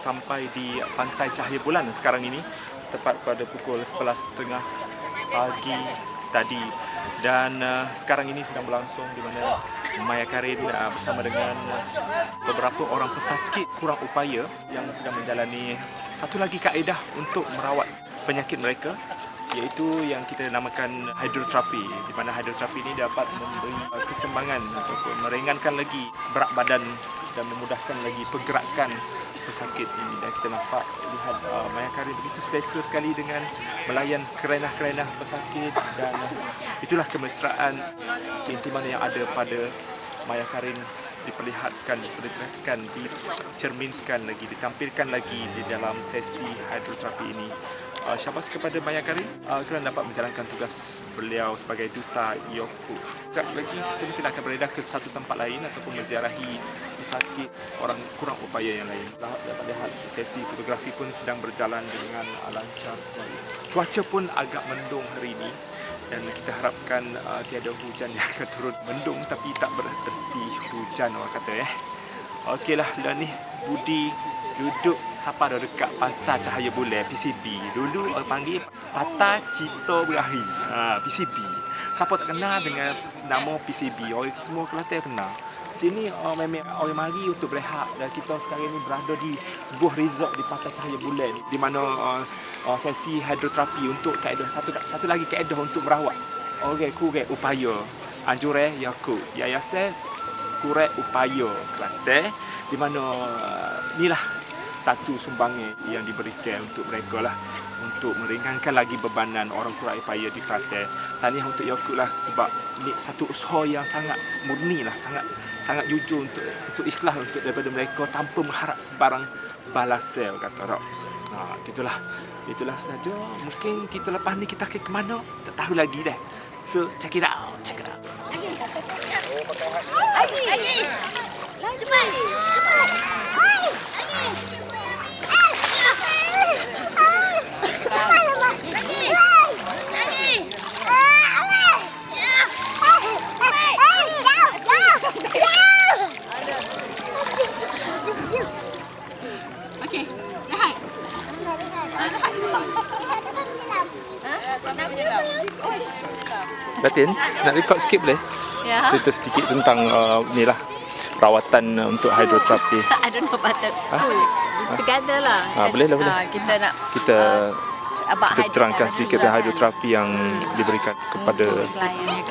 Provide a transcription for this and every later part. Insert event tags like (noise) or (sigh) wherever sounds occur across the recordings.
sampai di Pantai Cahaya Bulan sekarang ini tepat pada pukul 11.30 pagi tadi. Dan uh, sekarang ini sedang berlangsung di mana Maya Karin uh, bersama dengan beberapa orang pesakit kurang upaya yang sedang menjalani satu lagi kaedah untuk merawat penyakit mereka iaitu yang kita namakan hidroterapi di mana hidroterapi ini dapat memberi kesembangan ataupun meringankan lagi berat badan dan memudahkan lagi pergerakan pesakit ini dan kita nampak lihat uh, Maya Karin begitu selesa sekali dengan melayan kerenah-kerenah pesakit dan itulah kemesraan keintiman yang ada pada Maya Karin diperlihatkan, diperjelaskan, dicerminkan lagi, ditampilkan lagi di dalam sesi hidroterapi ini. Uh, syabas kepada Maya Karin uh, kerana dapat menjalankan tugas beliau sebagai duta Yoku. Sekejap lagi kita mungkin akan beredar ke satu tempat lain ataupun menziarahi pesakit orang kurang upaya yang lain. Dah- Dapat lihat sesi fotografi pun sedang berjalan dengan lancar. Cuaca pun agak mendung hari ini dan kita harapkan uh, tiada hujan yang akan turun mendung tapi tak berhenti hujan orang kata eh. Okeylah dan ni Budi duduk siapa dah dekat Pantai Cahaya Bulan PCB. Dulu orang panggil Pantai Cito Berahi. Ha, PCB. Siapa tak kenal dengan nama PCB? Orang semua Kelantan kenal. Sini orang memang orang mari untuk berehat dan kita sekarang ni berada di sebuah resort di Pantai Cahaya Bulan di mana uh, sesi hidroterapi untuk kaedah satu satu lagi kaedah untuk merawat. Okey, kurek upaya. Anjure yaku. Yayasan kurek upaya Kelantan di mana uh, inilah satu sumbangan yang diberikan untuk mereka lah untuk meringankan lagi bebanan orang kurang upaya di Kelantan. Tahniah untuk Yakub lah sebab ini satu usaha yang sangat murni lah, sangat sangat jujur untuk untuk ikhlas untuk daripada mereka tanpa mengharap sebarang balasan kata tak. Ha, gitulah. Itulah saja. Mungkin kita lepas ni kita akan ke mana? Tak tahu lagi dah. So, check it out. Check it out. Lagi. Lagi. Lagi cepat. Batin, nak record sikit boleh? Ya. Cerita sedikit tentang uh, ni lah rawatan uh, untuk hidroterapi. (laughs) I don't know about that. So, together lah. Ah, boleh lah, boleh. Ah, kita nak Kita about kita terangkan sedikit tentang hidroterapi yang diberikan kepada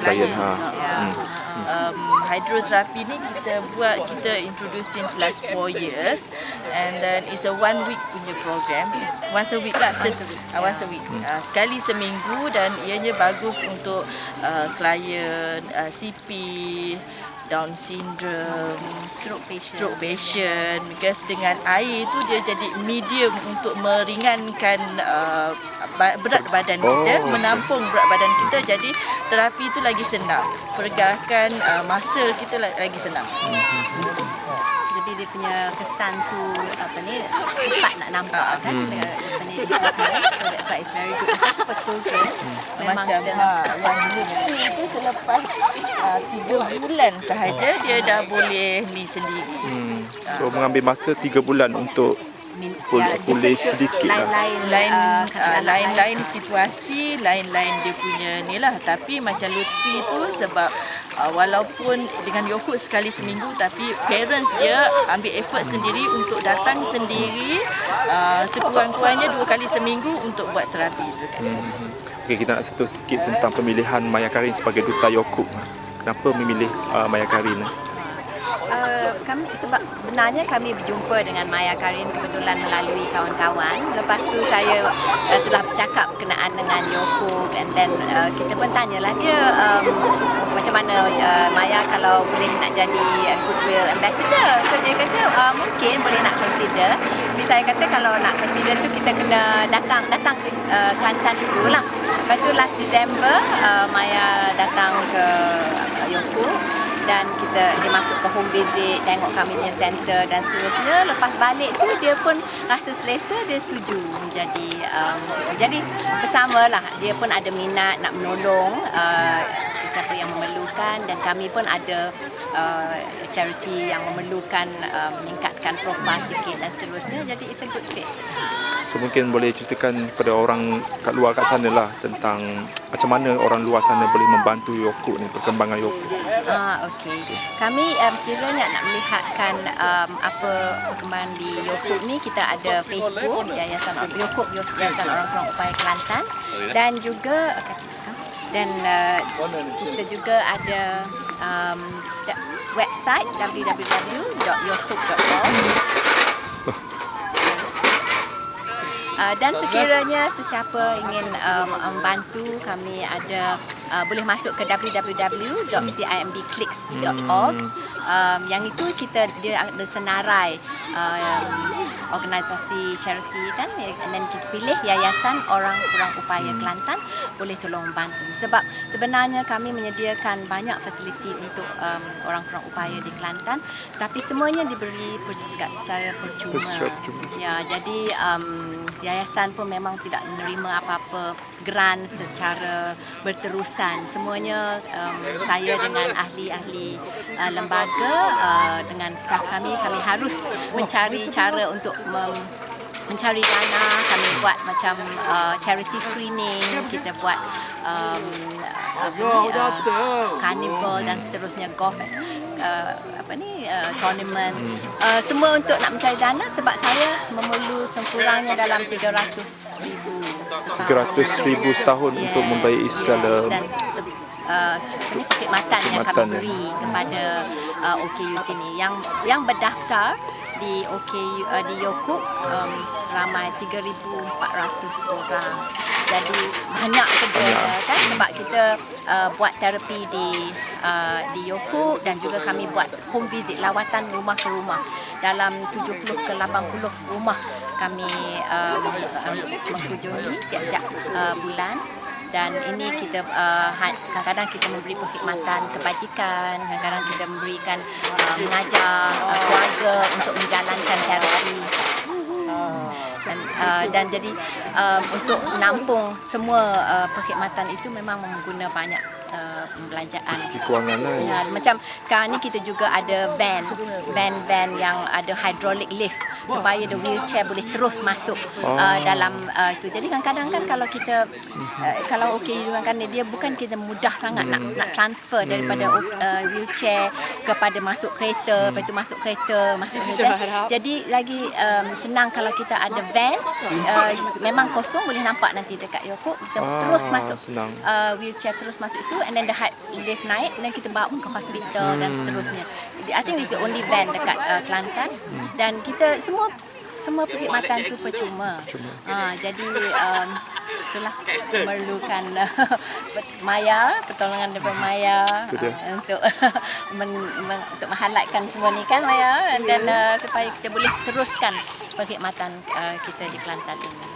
klien. Ha. Ya. Hmm. Um, hydrotherapy ni kita buat kita introduce since last 4 years and then it's a one week punya program once a week lah once a week, uh, once a week. Uh, sekali seminggu dan ianya bagus untuk uh, klien uh, CP Down syndrome, Stroke patient. stroke patient because dengan air tu dia jadi medium untuk meringankan uh, berat badan kita, Oh, menampung berat badan kita jadi terapi tu lagi senang. Pergerakan uh, muscle kita la- lagi senang. Jadi dia punya kesan tu apa ni cepat nak nampak kan Hmm. dia, dia punya development. so that's why it's very good especially for children memang Macam kita ha, yang ni itu selepas uh, tiga bulan sahaja dia dah boleh ni sendiri. Hmm. So mengambil masa 3 bulan untuk Pul- ya, pulih dia- sedikit lah. lain-lain lain uh, uh, lain-lain situasi lain-lain dia punya ni lah tapi macam Lutfi tu sebab uh, walaupun dengan Yohud sekali seminggu tapi parents dia ambil effort sendiri untuk datang sendiri uh, sekurang-kurangnya dua kali seminggu untuk buat terapi tu kat sini. Okay, kita nak sentuh sedikit tentang pemilihan Maya Karin sebagai duta Yokub. Kenapa memilih uh, Maya Karin? Uh, kami sebab sebenarnya kami berjumpa dengan Maya Karin kebetulan melalui kawan-kawan. Lepas tu saya uh, telah bercakap berkenaan dengan Yoko and then uh, kita pun tanyalah dia um, macam mana uh, Maya kalau boleh nak jadi uh, goodwill ambassador. So dia kata uh, mungkin boleh nak consider. Tapi saya kata kalau nak consider tu kita kena datang datang ke uh, Kelantan dulu lah. Lepas tu last December uh, Maya datang ke uh, Yoko dan kita dia masuk ke home visit tengok kami punya center dan seterusnya lepas balik tu dia pun rasa selesa dia setuju menjadi um, jadi bersamalah dia pun ada minat nak menolong uh, sesiapa yang memerlukan dan kami pun ada uh, charity yang memerlukan uh, meningkatkan profil sikit dan seterusnya. Jadi it's a good fit. So mungkin boleh ceritakan kepada orang kat luar kat sana lah tentang macam mana orang luar sana boleh membantu Yoko ni perkembangan Yoko. Ah, okey. Kami um, sekiranya nak melihatkan um, apa perkembangan di Yokuk ni, kita ada Facebook Yayasan Yokuk Yayasan Orang Kurang Upaya Kelantan dan juga dan uh, kita juga ada um, website www.yokuk.org Uh, dan sekiranya sesiapa ingin um, membantu kami ada uh, boleh masuk ke www.cimbclicks.org um, yang itu kita dia ada senarai um, organisasi charity kan then kita pilih yayasan orang kurang upaya Kelantan boleh tolong membantu sebab sebenarnya kami menyediakan banyak fasiliti untuk um, orang kurang upaya di Kelantan tapi semuanya diberi secara percuma. Secara percuma. Ya, jadi um, yayasan pun memang tidak menerima apa-apa grant secara berterusan. Semuanya um, saya dengan ahli-ahli uh, lembaga uh, dengan staf kami kami harus mencari cara untuk mem- mencari dana. Kami buat macam uh, charity screening. Kita buat um, apa ni, uh, carnival dan seterusnya golf uh, apa ni uh, tournament. Uh, semua untuk nak mencari dana sebab saya memerlu sekurangnya dalam 300 ribu 300 ribu setahun untuk membayar segala dan se, uh, ini perkhidmatan yang kami ya. beri kepada uh, OKU sini. Yang yang berdaftar di OKU uh, di Yokuk um, seramai 3400 orang. Jadi banyak kerja kan? Sebab kita uh, buat terapi di uh, di Yokuk dan juga kami buat home visit lawatan rumah ke rumah. Dalam 70 ke 80 rumah kami um, um, mengunjungi tiap-tiap uh, bulan dan ini kita uh, kadang-kadang kita memberi perkhidmatan kebajikan kadang-kadang kita memberikan uh, mengajar uh, keluarga untuk menjalankan terapi. Dan uh, dan jadi uh, untuk menampung semua uh, perkhidmatan itu memang mengguna banyak uh, pembelanjaan segi kewangan lah. Ya, macam sekarang ni kita juga ada van, van-van yang ada hydraulic lift supaya the wheelchair boleh terus masuk Oh. uh, dalam uh, itu. Jadi kadang-kadang kan kalau kita uh, kalau okey juga kan dia bukan kita mudah sangat nak nak transfer daripada uh, wheelchair kepada masuk kereta, lepas itu masuk kereta, masuk kereta. Jadi lagi um, senang kalau kita ada van uh, memang kosong boleh nampak nanti dekat Yoko kita Ah, terus masuk senang. uh, wheelchair terus masuk itu and then the height lift naik dan kita bawa ke hospital dan seterusnya. I think it's the only van dekat uh, Kelantan dan kita semua semua perkhidmatan tu percuma. Percuma. Ha, jadi um, itulah memerlukan uh, (laughs) Maya, pertolongan daripada Maya Itu dia. uh, untuk (laughs) men, men, untuk menghalatkan semua ni kan Maya dan uh, supaya kita boleh teruskan perkhidmatan uh, kita di Kelantan ini.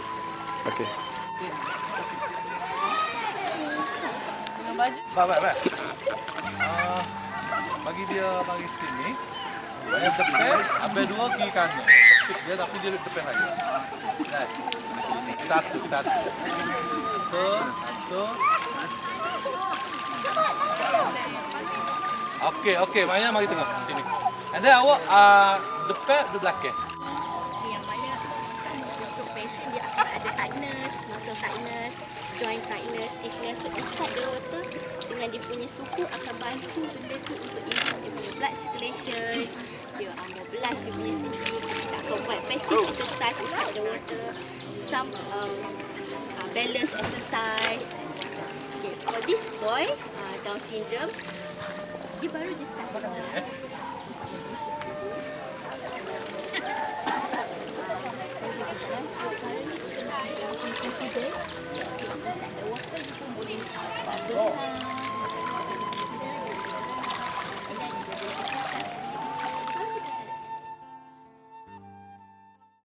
Okey. Baik, baik, baik. Uh, bagi dia bagi sini. Banyak tepi, habis dua kiri kanan. Dia tapi dia tepi lagi. Baik. Satu, satu. Satu, satu. Okey, okey. Banyak mari tengok sini. And then awak uh, depan di belakang. Punya suku akan bantu benda tu untuk improve dia punya blood circulation, dia uh, mobilize dia punya sendi. Kita akan buat passive exercise inside the water, some um, uh, balance exercise. Okay, for this boy, uh, Down syndrome, dia baru je start